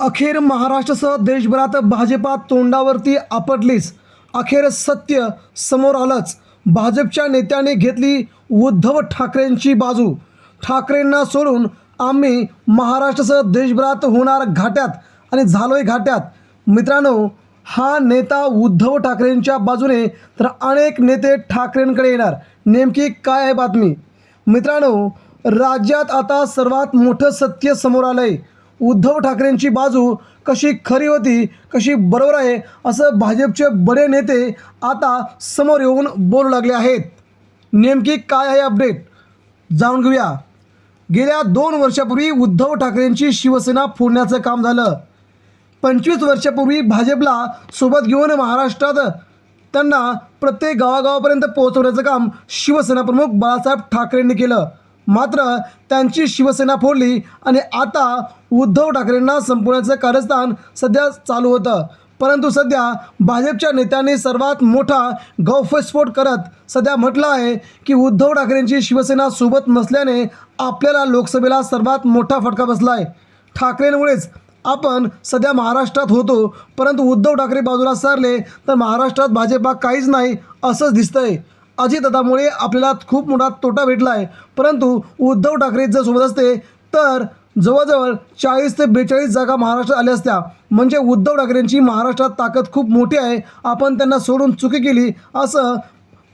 अखेर महाराष्ट्रासह देशभरात भाजपा तोंडावरती आपटलीच अखेर सत्य समोर आलंच. भाजपच्या नेत्याने घेतली उद्धव ठाकरेंची बाजू. ठाकरेंना सोडून आम्ही महाराष्ट्रासह देशभरात होणार घाट्यात आणि झालोय घाट्यात. मित्रांनो हा नेता उद्धव ठाकरेंच्या बाजूने तर अनेक नेते ठाकरेंकडे येणार. नेमकी काय आहे बातमी? मित्रांनो राज्यात आता सर्वात मोठं सत्य समोर आलं आहे उद्धव ठाकरेंची बाजू कशी खरी होती कशी बरोबर आहे असं भाजपचे बडे नेते आता समोर येऊन बोलू लागले आहेत. नेमकी काय आहे अपडेट? जाणून घेऊया. गेल्या दोन वर्षापूर्वी उद्धव ठाकरेंची शिवसेना फोडण्याचं काम झालं. पंचवीस वर्षापूर्वी भाजपला सोबत घेऊन महाराष्ट्रात त्यांना प्रत्येक गावागावापर्यंत पोहोचवण्याचं काम शिवसेना प्रमुख बाळासाहेब ठाकरेंनी केलं. मात्र त्यांची शिवसेना फोडली आणि आता उद्धव ठाकरेंना संपवण्याचं कारस्थान सध्या चालू होतं. परंतु सध्या भाजपच्या नेत्यांनी सर्वात मोठा गौफस्फोट करत सध्या म्हटलं आहे की उद्धव ठाकरेंची शिवसेना सोबत नसल्याने आपल्याला लोकसभेला सर्वात मोठा फटका बसला आहे ठाकरेंमुळेच आपण सध्या महाराष्ट्रात होतो परंतु उद्धव ठाकरे बाजूला सरले तर महाराष्ट्रात भाजपा काहीच नाही असंच दिसतंय. अजितदादामुळे आपल्याला खूप मोठा तोटा भेटला आहे परंतु उद्धव ठाकरे जर सोबत असते तर जवळजवळ चाळीस ते बेचाळीस जागा महाराष्ट्रात आल्या असत्या. म्हणजे उद्धव ठाकरेंची महाराष्ट्रात ताकद खूप मोठी आहे. आपण त्यांना सोडून चुकी केली असं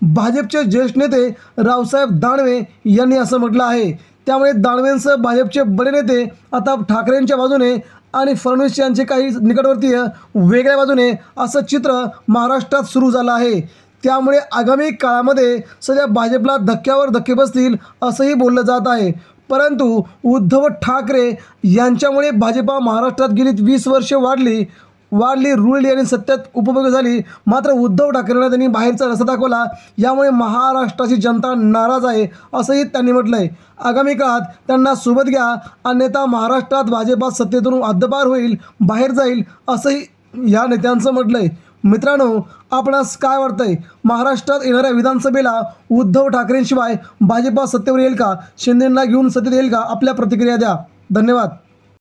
भाजपचे ज्येष्ठ नेते रावसाहेब दानवे यांनी असं म्हटलं आहे. त्यामुळे दानवेंसह भाजपचे बडे नेते आता ठाकरेंच्या बाजूने आणि फडणवीस यांचे काही निकटवर्तीय वेगळ्या बाजूने असं चित्र महाराष्ट्रात सुरू झालं आहे. त्यामुळे आगामी काळामध्ये सध्या भाजपला धक्क्यावर धक्के बसतील असंही बोललं जात आहे. परंतु उद्धव ठाकरे यांच्यामुळे भाजपा महाराष्ट्रात गेली वीस वर्ष वाढली वाढली रुळली आणि सत्यात उपभोग झाली. मात्र उद्धव ठाकरेंना त्यांनी बाहेरचा रस्ता दाखवला. यामुळे महाराष्ट्राची जनता नाराज आहे असंही त्यांनी म्हटलं आहे आगामी काळात त्यांना सोबत घ्या. अन्यथा महाराष्ट्रात भाजपा सत्तेतून हद्दपार होईल बाहेर जाईल असंही या नेत्यांचं म्हटलं आहे मित्रांनो आपणास काय वाटतंय? महाराष्ट्रात येणाऱ्या विधानसभेला उद्धव ठाकरेंशिवाय भाजपा सत्तेवर येईल का? शिंदेंना घेऊन सत्तेत येईल का? आपल्या प्रतिक्रिया द्या. धन्यवाद.